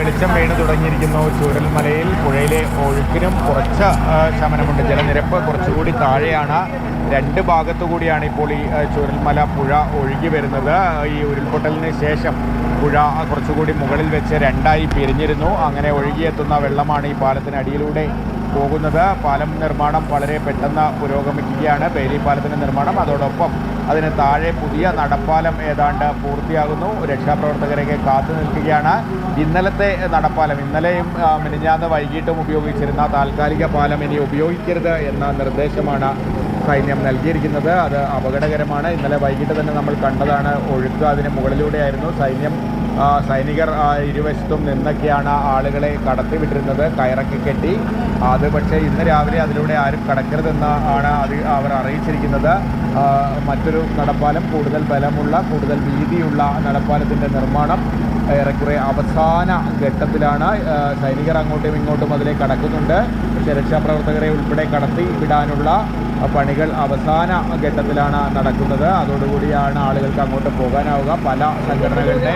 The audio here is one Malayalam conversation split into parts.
വെളിച്ചം വീണ് തുടങ്ങിയിരിക്കുന്നു ചൂരൽമലയിൽ. പുഴയിലെ ഒഴുക്കിനും കുറച്ച് ശമനമുണ്ട്. ജലനിരപ്പ് കുറച്ചുകൂടി താഴെയാണ്. രണ്ട് ഭാഗത്തു കൂടിയാണ് ഇപ്പോൾ ഈ ചൂരൽമല പുഴ ഒഴുകി വരുന്നത്. ഈ ഉരുൾപൊട്ടലിന് ശേഷം പുഴ കുറച്ചുകൂടി മുകളിൽ വെച്ച് രണ്ടായി പിരിഞ്ഞിരുന്നു. അങ്ങനെ ഒഴുകിയെത്തുന്ന വെള്ളമാണ് ഈ പാലത്തിനടിയിലൂടെ പോകുന്നത്. പാലം നിർമ്മാണം വളരെ പെട്ടെന്ന് പുരോഗമിക്കുകയാണ്. ബേലി പാലത്തിന്റെ നിർമ്മാണം അതോടൊപ്പം അതിന് താഴെ പുതിയ നടപ്പാലം ഏതാണ്ട് പൂർത്തിയാകുന്നു. രക്ഷാപ്രവർത്തകരൊക്കെ കാത്തു നിൽക്കുകയാണ്. ഇന്നലത്തെ നടപ്പാലം ഇന്നലെയും മിനിഞ്ഞാന്ന് വൈകിട്ടും ഉപയോഗിച്ചിരുന്ന താൽക്കാലിക പാലം ഇനി ഉപയോഗിക്കരുത് എന്ന നിർദ്ദേശമാണ് സൈന്യം നൽകിയിരിക്കുന്നത്. അത് അപകടകരമാണ്. ഇന്നലെ വൈകിട്ട് തന്നെ നമ്മൾ കണ്ടതാണ് ഒഴുക്ക് അതിന് മുകളിലൂടെയായിരുന്നു. സൈന്യം സൈനികർ ഇരുവശത്തും നിന്നൊക്കെയാണ് ആളുകളെ കടത്തിവിട്ടിരുന്നത്. കയറൊക്കെ കെട്ടി. അത് പക്ഷേ ഇന്ന് രാവിലെ അതിലൂടെ ആരും കടക്കരുതെന്ന് ആണ് അത് അവർ അറിയിച്ചിരിക്കുന്നത്. മറ്റൊരു നടപ്പാലം കൂടുതൽ ബലമുള്ള കൂടുതൽ വീതിയുള്ള നടപ്പാലത്തിന്റെ നിർമ്മാണം ഏറെക്കുറെ അവസാന ഘട്ടത്തിലാണ് സൈനികർ അങ്ങോട്ടും ഇങ്ങോട്ടും അതിലേ കടക്കുന്നുണ്ട്. പക്ഷേ രക്ഷാപ്രവർത്തകരെ ഉൾപ്പെടെ കടത്തി വിടാനുള്ള പണികൾ അവസാന ഘട്ടത്തിലാണ് നടക്കുന്നത്. അതോടുകൂടിയാണ് ആളുകൾക്ക് അങ്ങോട്ട് പോകാനാവുക. പല സംഘടനകളുടെ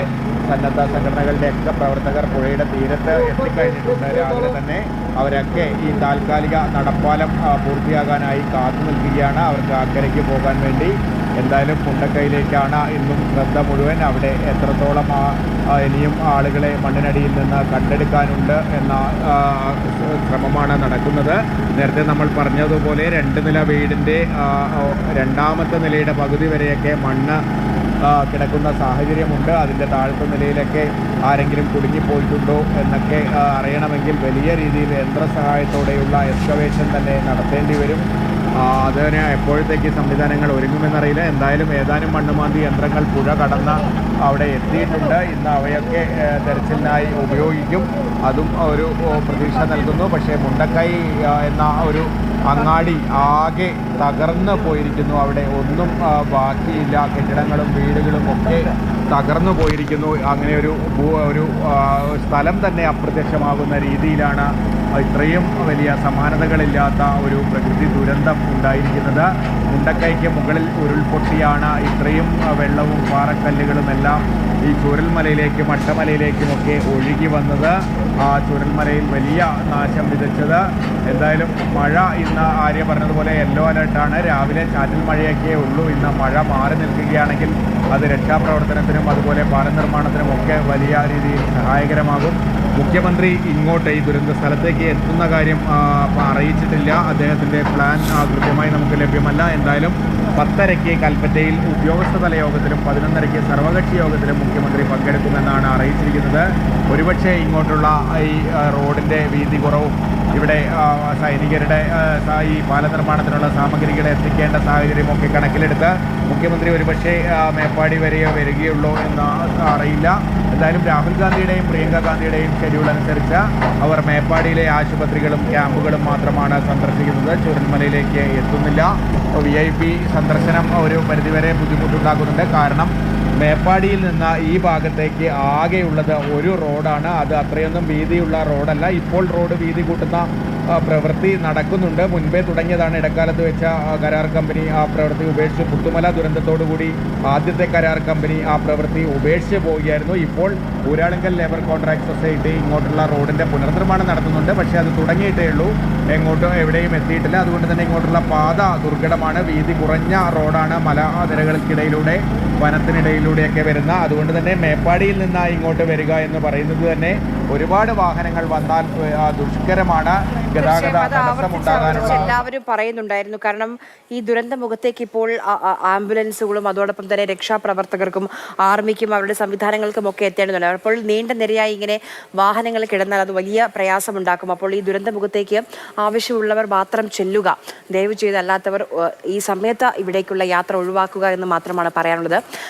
സന്നദ്ധ സംഘടനകളുടെ ഒക്കെ പ്രവർത്തകർ പുഴയുടെ തീരത്ത് എത്തിക്കഴിഞ്ഞിട്ടുണ്ട്. രാവിലെ തന്നെ അവരൊക്കെ ഈ താൽക്കാലിക നടപ്പാലം പൂർത്തിയാകാനായി കാത്തു നിൽക്കുകയാണ്. അവർക്ക് അക്കരയ്ക്ക് പോകാൻ വേണ്ടി എന്തായാലും പുണ്ടക്കൈയിലേക്കാണ് ഇന്നും ശ്രദ്ധ മുഴുവൻ. അവിടെ എത്രത്തോളം ഇനിയും ആളുകളെ മണ്ണിനടിയിൽ നിന്ന് കണ്ടെടുക്കാനുണ്ട് എന്ന ശ്രമമാണ് നടക്കുന്നത്. നേരത്തെ നമ്മൾ പറഞ്ഞതുപോലെ രണ്ട് നില വീടിന്റെ രണ്ടാമത്തെ നിലയുടെ പകുതി വരെയൊക്കെ മണ്ണ് കിടക്കുന്ന സാഹചര്യമുണ്ട്. അതിന്റെ താഴത്തെ നിലയിലൊക്കെ ആരെങ്കിലും കുടുങ്ങിപ്പോയിട്ടുണ്ടോ എന്നൊക്കെ അറിയണമെങ്കിൽ വലിയ രീതിയിൽ യന്ത്രസഹായത്തോടെയുള്ള എക്സ്കവേഷൻ തന്നെ നടത്തേണ്ടി വരും. അതിന് എപ്പോഴത്തേക്ക് സംവിധാനങ്ങൾ ഒരുങ്ങുമെന്നറിയില്ല. എന്തായാലും ഏതാനും മണ്ണുമാന്തി യന്ത്രങ്ങൾ പുഴ കടന്ന് അവിടെ എത്തിയിട്ടുണ്ട്. ഇന്ന് അവയൊക്കെ തെരച്ചിലിനായി ഉപയോഗിക്കും. അതും ഒരു പ്രതീക്ഷ നൽകുന്നു. പക്ഷേ മുണ്ടക്കൈ എന്ന ഒരു അങ്ങാടി ആകെ തകർന്നു പോയിരിക്കുന്നു. അവിടെ ഒന്നും ബാക്കിയില്ല. കെട്ടിടങ്ങളും വീടുകളും ഒക്കെ തകർന്നു പോയിരിക്കുന്നു. അങ്ങനെ ഒരു ഒരു സ്ഥലം തന്നെ അപ്രത്യക്ഷമാകുന്ന രീതിയിലാണ് ഇത്രയും വലിയ സമാനതകളില്ലാത്ത ഒരു പ്രകൃതി ദുരന്തം ഉണ്ടായിരിക്കുന്നത്. മുണ്ടക്കൈക്ക് മുകളിൽ ഉരുൾപൊട്ടിയാണ്. ഇത്രയും വെള്ളവും പാറക്കല്ലുകളും എല്ലാം ഈ ചുരൽമലയിലേക്കും അട്ടമലയിലേക്കുമൊക്കെ ഒഴുകി വന്നത്. ആ ചുരൽമലയിൽ വലിയ നാശം വിതച്ചത്. എന്തായാലും മഴ ഇന്ന് ആര്യ പറഞ്ഞതുപോലെ യെല്ലോ അലർട്ടാണ്. രാവിലെ ചാറ്റൽ മഴയൊക്കെ ഉള്ളൂ. ഇന്ന് മഴ മാറി നിൽക്കുകയാണെങ്കിൽ അത് രക്ഷാപ്രവർത്തനത്തിനും അതുപോലെ പാലം നിർമ്മാണത്തിനും ഒക്കെ വലിയ രീതിയിൽ സഹായകരമാകും. മുഖ്യമന്ത്രി ഇങ്ങോട്ട് ഈ ദുരന്ത സ്ഥലത്തേക്ക് എത്തുന്ന കാര്യം അറിയിച്ചിട്ടില്ല. അദ്ദേഹത്തിന്റെ പ്ലാൻ കൃത്യമായി നമുക്ക് ലഭ്യമല്ല. എന്തായാലും പത്തരയ്ക്ക് കൽപ്പറ്റയിൽ ഉദ്യോഗസ്ഥതല യോഗത്തിലും പതിനൊന്നരയ്ക്ക് സർവകക്ഷി യോഗത്തിലും മുഖ്യമന്ത്രി പങ്കെടുക്കുമെന്നാണ് അറിയിച്ചിരിക്കുന്നത്. ഒരുപക്ഷെ ഇങ്ങോട്ടുള്ള ഈ റോഡിന്റെ വീതി കുറവും ഇവിടെ സൈനികരുടെ ഈ പാല നിർമ്മാണത്തിനുള്ള സാമഗ്രികൾ എത്തിക്കേണ്ട സാഹചര്യമൊക്കെ കണക്കിലെടുത്ത് മുഖ്യമന്ത്രി ഒരുപക്ഷെ മേപ്പാടി വരെയോ വരികയുള്ളൂ എന്ന് അറിയില്ല. എന്തായാലും രാഹുൽ ഗാന്ധിയുടെയും പ്രിയങ്ക ഗാന്ധിയുടെയും ഷെഡ്യൂൾ അനുസരിച്ച് അവർ മേപ്പാടിയിലെ ആശുപത്രികളും ക്യാമ്പുകളും മാത്രമാണ് സന്ദർശിക്കുന്നത്. ചുരന്മലയിലേക്ക് എത്തുന്നില്ല. വി ഐ പി സന്ദർശനം ഒരു പരിധിവരെ ബുദ്ധിമുട്ടുണ്ടാക്കുന്നുണ്ട്. കാരണം മേപ്പാടിയിൽ നിന്ന് ഈ ഭാഗത്തേക്ക് ആകെയുള്ളത് ഒരു റോഡാണ്. അത് അത്രയൊന്നും വീതിയുള്ള റോഡല്ല. ഇപ്പോൾ റോഡ് വീതി കൂട്ടുന്ന പ്രവൃത്തി നടക്കുന്നുണ്ട്. മുൻപേ തുടങ്ങിയതാണ് ഇടക്കാലത്ത് വെച്ച കരാർ കമ്പനി ആ പ്രവൃത്തി ഉപേക്ഷിച്ച് പുത്തുമല ദുരന്തത്തോടുകൂടി ആദ്യത്തെ കരാർ കമ്പനി ആ പ്രവൃത്തി ഉപേക്ഷിച്ച് പോവുകയായിരുന്നു. ഇപ്പോൾ ഊരാളുങ്കൽ ലേബർ കോൺട്രാക്ട് സൊസൈറ്റി ഇങ്ങോട്ടുള്ള റോഡിന്റെ പുനർനിർമ്മാണം നടത്തുന്നുണ്ട്. പക്ഷേ അത് തുടങ്ങിയിട്ടേ ഉള്ളൂ. എങ്ങോട്ടും എവിടെയും എത്തിയിട്ടില്ല. അതുകൊണ്ട് തന്നെ ഇങ്ങോട്ടുള്ള പാത ദുർഘടമാണ്. വീതി കുറഞ്ഞ റോഡാണ് മല നിരകൾക്കിടയിലൂടെ വനത്തിനിടയിലൂടെയൊക്കെ വരുന്ന. അതുകൊണ്ട് തന്നെ മേപ്പാടിയിൽ നിന്ന് ഇങ്ങോട്ട് വരിക എന്ന് പറയുന്നത് തന്നെ ഒരുപാട് വാഹനങ്ങൾ വന്നാൽ ദുഷ്കരമാണ്. ഗതാഗത തടസ്സമുണ്ടാകാനുള്ള എല്ലാവരും പറയുന്നുണ്ടായിരുന്നു. കാരണം ഈ ദുരന്ത മുഖത്തേക്ക് ഇപ്പോൾ ആംബുലൻസുകളും അതോടൊപ്പം തന്നെ രക്ഷാപ്രവർത്തകർക്കും ആർമിക്കും അവരുടെ സംവിധാനങ്ങൾക്കും ഒക്കെ എത്തേണ്ടതുണ്ട്. അപ്പോൾ നീണ്ട നിരയായി ഇങ്ങനെ വാഹനങ്ങൾ കിടന്നാൽ അത് വലിയ പ്രയാസമുണ്ടാക്കും. അപ്പോൾ ഈ ദുരന്ത മുഖത്തേക്ക് ആവശ്യമുള്ളവർ മാത്രം ചെല്ലുക. ദയവ് ചെയ്ത് അല്ലാത്തവർ ഈ സമയത്ത് ഇവിടേക്കുള്ള യാത്ര ഒഴിവാക്കുക എന്ന് മാത്രമാണ് പറയാനുള്ളത്.